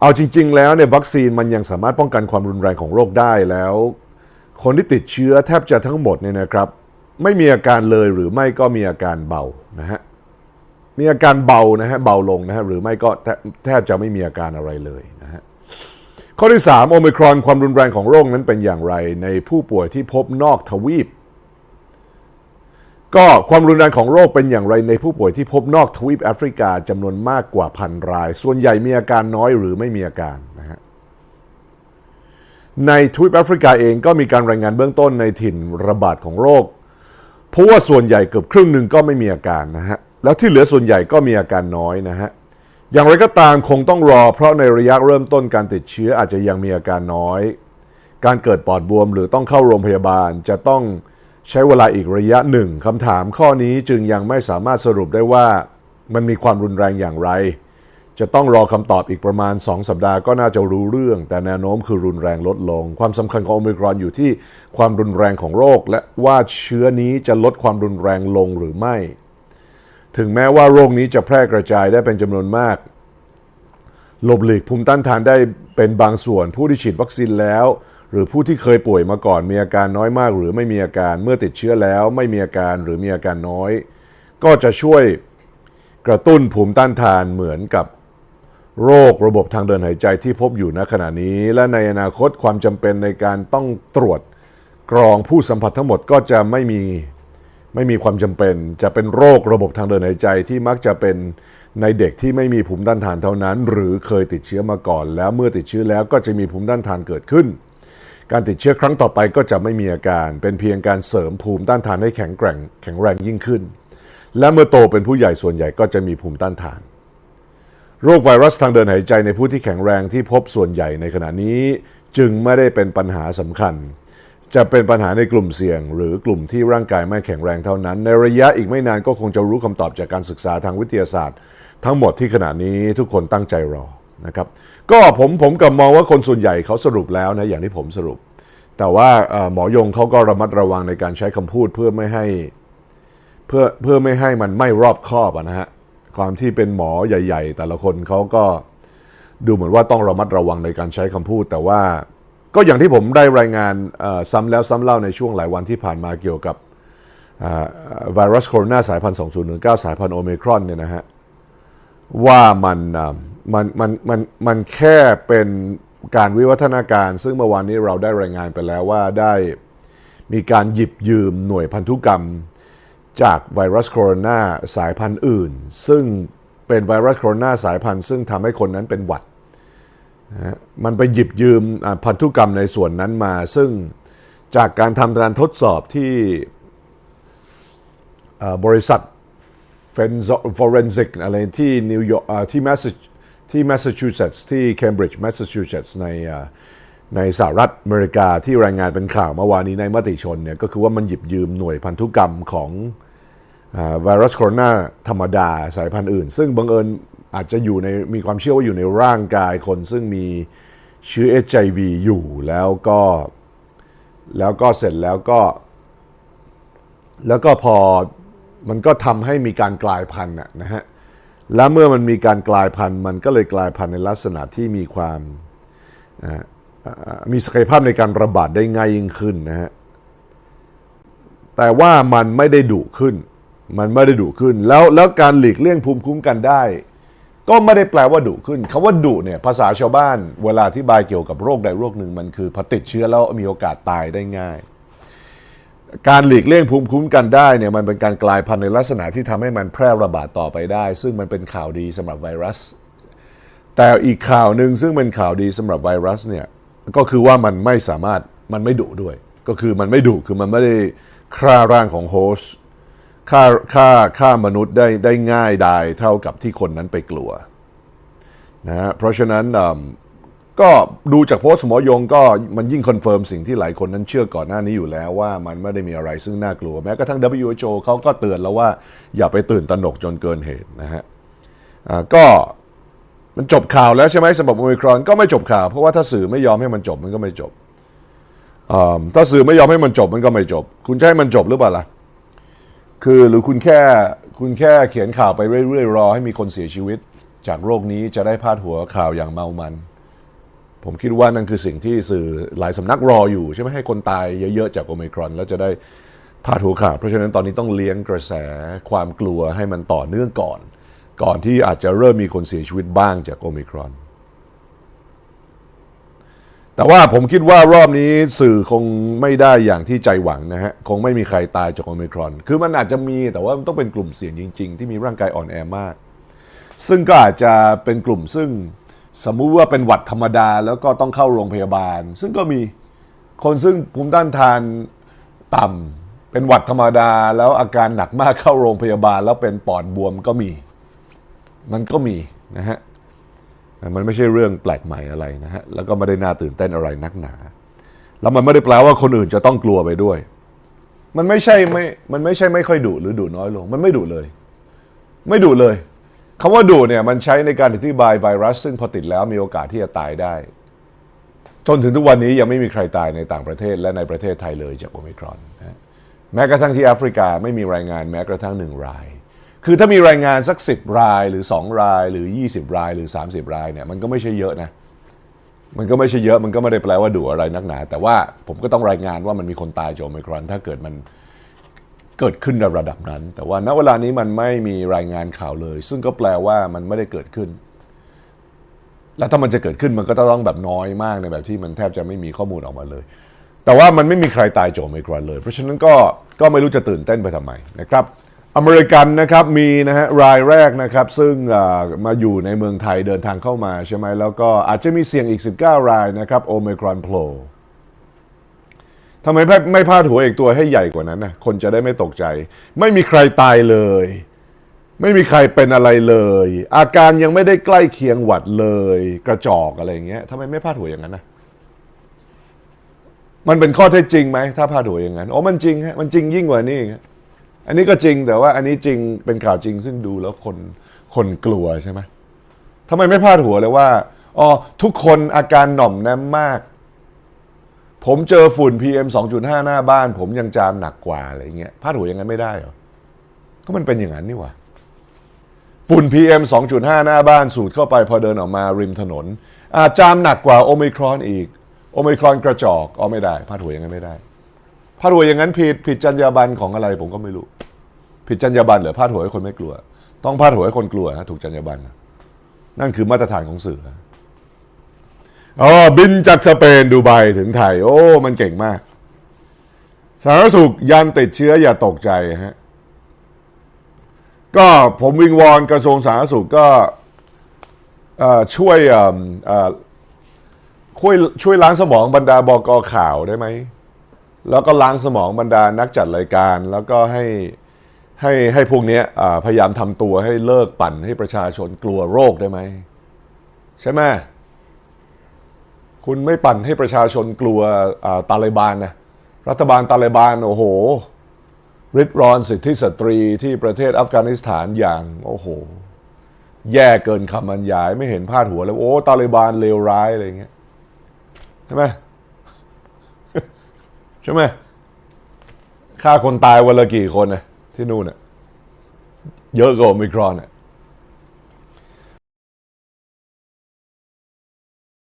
เอาจริง ๆ แล้วเนี่ยวัคซีนมันยังสามารถป้องกันความรุนแรงของโรคได้แล้ว คนที่ติดเชื้อแทบจะทั้งหมดเนี่ยนะครับ ไม่มีอาการเลยหรือไม่ก็มีอาการเบานะฮะมีอาการเบานะฮะเบาลงนะฮะหรือไม่ก็แทบจะไม่มีอาการอะไรเลยนะฮะข้อที่3โอมิครอนความรุนแรงของโรคนั้นเป็นอย่างไร ในผู้ป่วยที่พบนอกทวีป ก็ความรุนแรงของโรคเป็นอย่างไรในผู้ป่วยที่พบนอกทวีปแอฟริกาจำนวนมากกว่าพันราย ส่วนใหญ่มีอาการน้อยหรือไม่มีอาการนะฮะในทวีปแอฟริกาเองก็มีการรายงานเบื้องต้นในถิ่นระบาดของโรคเพราะว่าส่วนใหญ่เกือบครึ่งหนึ่งก็ไม่มีอาการนะฮะแล้วที่เหลือส่วนใหญ่ก็มีอาการน้อยนะฮะอย่างไรก็ตามคงต้องรอ เพราะในระยะเริ่มต้นการติดเชื้ออาจจะยังมีอาการน้อย การเกิดปอดบวมหรือต้องเข้าโรงพยาบาลจะต้อง ใช้เวลาอีกระยะหนึ่งคำถามข้อนี้จึงยังไม่สามารถสรุปได้ว่ามันมีความรุนแรงอย่างไร จะต้องรอคำตอบอีกประมาณ 2 สัปดาห์ก็น่าจะรู้เรื่อง แต่แนวโน้มคือรุนแรงลดลง ความสำคัญของโอมิครอนอยู่ที่ความรุนแรงของโรค และว่าเชื้อนี้จะลดความรุนแรงลงหรือไม่ ถึงแม้ว่าโรคนี้จะแพร่กระจายได้เป็นจำนวนมากหลบหลีกภูมิต้านทานได้เป็นบางส่วนผู้ที่ฉีดวัคซีนแล้ว หรือผู้ที่เคยป่วยมาก่อนมีอาการน้อยมาก หรือไม่มีอาการเมื่อติดเชื้อแล้วไม่มีอาการหรือมีอาการน้อย ก็จะช่วยกระตุ้นภูมิต้านทานเหมือนกับโรคระบบทางเดินหายใจที่พบอยู่ณขณะนี้ และในอนาคตความจำเป็นในการต้องตรวจกรองผู้สัมผัสทั้งหมดก็จะไม่มีไม่มีความจำเป็น จะเป็นโรคระบบทางเดินหายใจที่มักจะเป็นในเด็กที่ไม่มีภูมิต้านทานเท่านั้น หรือเคยติดเชื้อมาก่อน แล้วเมื่อติดเชื้อแล้วก็จะมีภูมิต้านทานเกิดขึ้น การติดเชื้อครั้งต่อไปก็จะไม่มีอาการ เป็นเพียงการเสริมภูมิต้านทานให้แข็งแกร่งแข็งแรงยิ่งขึ้น และเมื่อโตเป็นผู้ใหญ่ส่วนใหญ่ก็จะมีภูมิต้านทาน โรคไวรัสทางเดินหายใจในผู้ที่แข็งแรงที่พบส่วนใหญ่ในขณะนี้ จึงไม่ได้เป็นปัญหาสำคัญ จะเป็นปัญหาในกลุ่มเสี่ยง หรือกลุ่มที่ร่างกายไม่แข็งแรงเท่านั้น ในระยะอีกไม่นานก็คงจะรู้คำตอบจากการศึกษาทางวิทยาศาสตร์ ทั้งหมดที่ขณะนี้ทุกคนตั้งใจรอ นะครับก็ผมผมกับมองว่าคนส่วนใหญ่เขาสรุปแล้วนะอย่างที่ผมสรุป แต่ว่าหมอยงเขาก็ระมัดระวังในการใช้คำพูดเพื่อไม่ให้เพื่อเพื่อไม่ให้มันไม่รอบคอบนะฮะความที่เป็นหมอใหญ่ ๆ แต่ละคนเขาก็ดูเหมือนว่าต้องระมัดระวังในการใช้คำพูด แต่ว่าก็อย่างที่ผมได้รายงานซ้ำแล้วซ้ำเล่าในช่วงหลายวันที่ผ่านมาเกี่ยวกับไวรัสโคโรนาสายพันธุ์2019 สายพันธุ์โอเมิครอนเนี่ยนะฮะว่ามัน มันมันมันมันแค่เป็นการวิวัฒนาการ ซึ่งเมื่อวานนี้เราได้รายงานไปแล้วว่าได้มีการหยิบยืมหน่วยพันธุกรรม จากไวรัสโคโรนาสายพันธุ์อื่น ซึ่งเป็นไวรัสโคโรนาสายพันธุ์ ซึ่งทำให้คนนั้นเป็นหวัดนะฮะมันไปหยิบยืมพันธุกรรมในส่วนนั้นมา ซึ่งจากการทำการทดสอบที่บริษัทฟอเรนซิกอะไรที่นิวยอร์กที่แมส ที่แมสซาชูเซตส์ที่เคมบริดจ์แมสซาชูเซตส์ในในสหรัฐอเมริกาที่รายงานเป็นข่าวเมื่อวานนี้ในมติชนเนี่ยก็คือว่ามันหยิบยืมหน่วยพันธุกรรมของไวรัสโคโรนาธรรมดาสายพันธุ์อื่น ซึ่งบังเอิญอาจจะอยู่ในมีความเชื่อว่าอยู่ในร่างกายคนซึ่งมีเชื้อ HIV อยู่แล้วก็แล้วก็เสร็จแล้วก็ แล้วก็พอมันก็ทำให้มีการกลายพันธุ์น่ะนะฮะ แล้วเมื่อมันมีการกลายพันธุ์ มันก็เลยกลายพันธุ์ในลักษณะที่มีความมีศักยภาพในการระบาดได้ง่ายยิ่งขึ้นนะฮะแต่ว่ามันไม่ได้ดุขึ้น มันไม่ได้ดุขึ้น แล้วแล้วการหลีกเลี่ยงภูมิคุ้มกันได้ ก็ไม่ได้แปลว่าดุขึ้นคาว่าดุเนี่ยภาษาชาวบ้าน เวลาอธิบายเกี่ยวกับโรคใดโรคหนึ่งมันคือพอติดเชื้อแล้วมีโอกาสตายได้ง่าย การหลีกเลี่ยงภูมิคุ้มกันได้เนี่ยมันเป็นการกลายพันธุ์ในลักษณะที่ทำให้มันแพร่ระบาดต่อไปได้ ซึ่งมันเป็นข่าวดีสำหรับไวรัส แต่อีกข่าวหนึ่งซึ่งเป็นข่าวดีสำหรับไวรัสเนี่ยก็คือว่ามันไม่สามารถมันไม่ดุด้วย ก็คือมันไม่ดุคือมันไม่ได้ฆ่าร่างของโฮสต์ฆ่าฆ่าฆ่ามนุษย์ได้ได้ง่ายได้เท่ากับที่คนนั้นไปกลัวนะฮะเพราะฉะนั้นอ ก็ดูจากโพสต์หมอยงก็มันยิ่งคอนเฟิร์มสิ่งที่หลายคนนั้นเชื่อก่อนหน้านี้อยู่แล้วว่ามันไม่ได้มีอะไรซึ่งน่ากลัวแม้กระทั่ง WHO เขาก็เตือนแล้วว่าอย่าไปตื่นตระหนกจนเกินเหตุนะฮะอ่าก็มันจบข่าวแล้วใช่ไหมสำหรับโอมิครอนก็ไม่จบข่าว เพราะว่าถ้าสื่อไม่ยอมให้มันจบมันก็ไม่จบถ้าสื่อไม่ยอมให้มันจบมันก็ไม่จบ คุณจะให้มันจบหรือเปล่าล่ะคือหรือคุณแค่คุณแค่เขียนข่าวไปเรื่อยๆรอให้มีคนเสียชีวิต จากโรคนี้จะได้พาดหัวข่าวอย่างเมามัน ผมคิดว่านั่นคือสิ่งที่สื่อหลายสำนักรออยู่ ใช่ไหมให้คนตายเยอะ ๆ จากโอมิครอน แล้วจะได้พาดหัวข่าวเพราะฉะนั้นตอนนี้ต้องเลี้ยงกระแสความกลัวให้มันต่อเนื่องก่อน ก่อนที่อาจจะเริ่มมีคนเสียชีวิตบ้างจากโอมิครอน แต่ว่าผมคิดว่ารอบนี้สื่อคงไม่ได้อย่างที่ใจหวังนะฮะ คงไม่มีใครตายจากโอมิครอน คือมันอาจจะมีแต่ว่ามันต้องเป็นกลุ่มเสี่ยงจริง ๆ ที่มีร่างกายอ่อนแอมาก ซึ่งก็อาจจะเป็นกลุ่มซึ่ง สมมุติว่าเป็นหวัดธรรมดาแล้วก็ต้องเข้าโรงพยาบาล ซึ่งก็มีคนซึ่งภูมิต้านทานต่ำเป็นหวัดธรรมดาแล้วอาการหนักมากเข้าโรงพยาบาล แล้วเป็นปอดบวมก็มี มันก็มีนะฮะมันไม่ใช่เรื่องแปลกใหม่อะไรนะฮะแล้วก็ไม่ได้น่าตื่นเต้นอะไรนักหนา แล้วมันไม่ได้แปลว่าคนอื่นจะต้องกลัวไปด้วย มันไม่ใช่ไม่มันไม่ใช่ไม่ค่อยดุหรือดุน้อยลง มันไม่ดุเลย ไม่ดุเลย คำว่าดุเนี่ยมันใช้ในการอธิบายไวรัส ซึ่งพอติดแล้วมีโอกาสที่จะตายได้ จนถึงทุกวันนี้ยังไม่มีใครตายในต่างประเทศและในประเทศไทยเลยจากโอมิครอนนะแม้กระทั่งที่แอฟริกาไม่มีรายงานแม้กระทั่งหนึ่งราย คือถ้ามีรายงานสักสิบรายหรือสองรายหรือ20รายหรือ30รายเนี่ยมันก็ไม่ใช่เยอะนะ มันก็ไม่ใช่เยอะมันก็ไม่ได้แปลว่าดุอะไรนักหนา แต่ว่าผมก็ต้องรายงานว่ามันมีคนตายจากโอมิครอนถ้าเกิดมัน เกิดขึ้นในระดับนั้น แต่ว่าณเวลานี้มันไม่มีรายงานข่าวเลย ซึ่งก็แปลว่ามันไม่ได้เกิดขึ้น แล้วถ้ามันจะเกิดขึ้นมันก็ต้องแบบน้อยมากในแบบที่มันแทบจะไม่มีข้อมูลออกมาเลย แต่ว่ามันไม่มีใครตายโจากโอมิครอนเลย เพราะฉะนั้นก็ก็ไม่รู้จะตื่นเต้นไปทำไมนะครับอเมริกันนะครับมีนะฮะรายแรกนะครับ ซึ่งมาอยู่ในเมืองไทยเดินทางเข้ามาใช่ไหมแล้วก็อาจจะมีเสี่ยงอีก 19 รายนะครับโอมิครอนโผล่ ทำไมไม่ไม่พาดหัวอีกตัวให้ใหญ่กว่านั้นนะคนจะได้ไม่ตกใจ ไม่มีใครตายเลย ไม่มีใครเป็นอะไรเลย อาการยังไม่ได้ใกล้เคียงหวัดเลย กระจอกอะไรอย่างเงี้ยทำไมไม่พาดหัวอย่างนั้นนะมันเป็นข้อเท็จจริงไหมถ้าพาดหัวอย่างนั้นโอ้มันจริงฮะมันจริงยิ่งกว่านี้อันนี้ก็จริงแต่ว่า อันนี้จริงเป็นข่าวจริงซึ่งดูแล้วคนคนกลัวใช่ไหมทำไมไม่พาดหัวเลยว่าอ๋อทุกคนอาการหน่อมแนมมาก ผมเจอฝุ่น PM 2.5 หน้าบ้าน ผมยังจามหนักกว่าอะไรเงี้ยพาดหัวอย่างนั้นไม่ได้เหรอ ก็มันเป็นอย่างนั้นนี่หว่า ฝุ่น PM 2.5 หน้าบ้านสูดเข้าไปพอเดินออกมาริมถนน อาจจามหนักกว่าโอมิครอนอีก โอมิครอนกระจอกอ๋อไม่ได้พาดหัวอย่างนั้นไม่ได้พาดหัวอย่างนั้นผิดผิดจรรยาบรรณของอะไร ผมก็ไม่รู้ ผิดจรรยาบรรณหรือพาดหัวให้คนไม่กลัว ต้องพาดหัวให้คนกลัวนะถูกจรรยาบรรณนั่นคือมาตรฐานของสื่อ อ๋อบินจากสเปนดูไบถึงไทย โอ้ มันเก่งมาก สาธารณสุขยันติดเชื้ออย่าตกใจฮะก็ผมวิงวอนกระทรวงสาธารณสุขก็ช่วยเอ่อเอ่อช่วยช่วยล้างสมองบรรดาบกอข่าวได้ไหม แล้วก็ล้างสมองบรรดานักจัดรายการ แล้วก็ให้ให้ให้พวกนี้พยายามทำตัวให้เลิกปั่นให้ประชาชนกลัวโรคได้ไหม ใช่ไหม คุณไม่ปั่นให้ประชาชนกลัวอ่าตาลิบานนะรัฐบาลตาลิบานโอ้โหริดรอนสิทธิสตรีที่ประเทศอัฟกานิสถานอย่างโอ้โห แย่เกินคำบรรยายไม่เห็นพาดหัวเลยโอ้ตาลิบานเลวร้ายอะไรเงี้ยใช่ไหมใช่ไหมฆ่าคนตายวันละกี่คนนะที่นู่นน่ะเยอะกว่าโอมิครอนน่ะ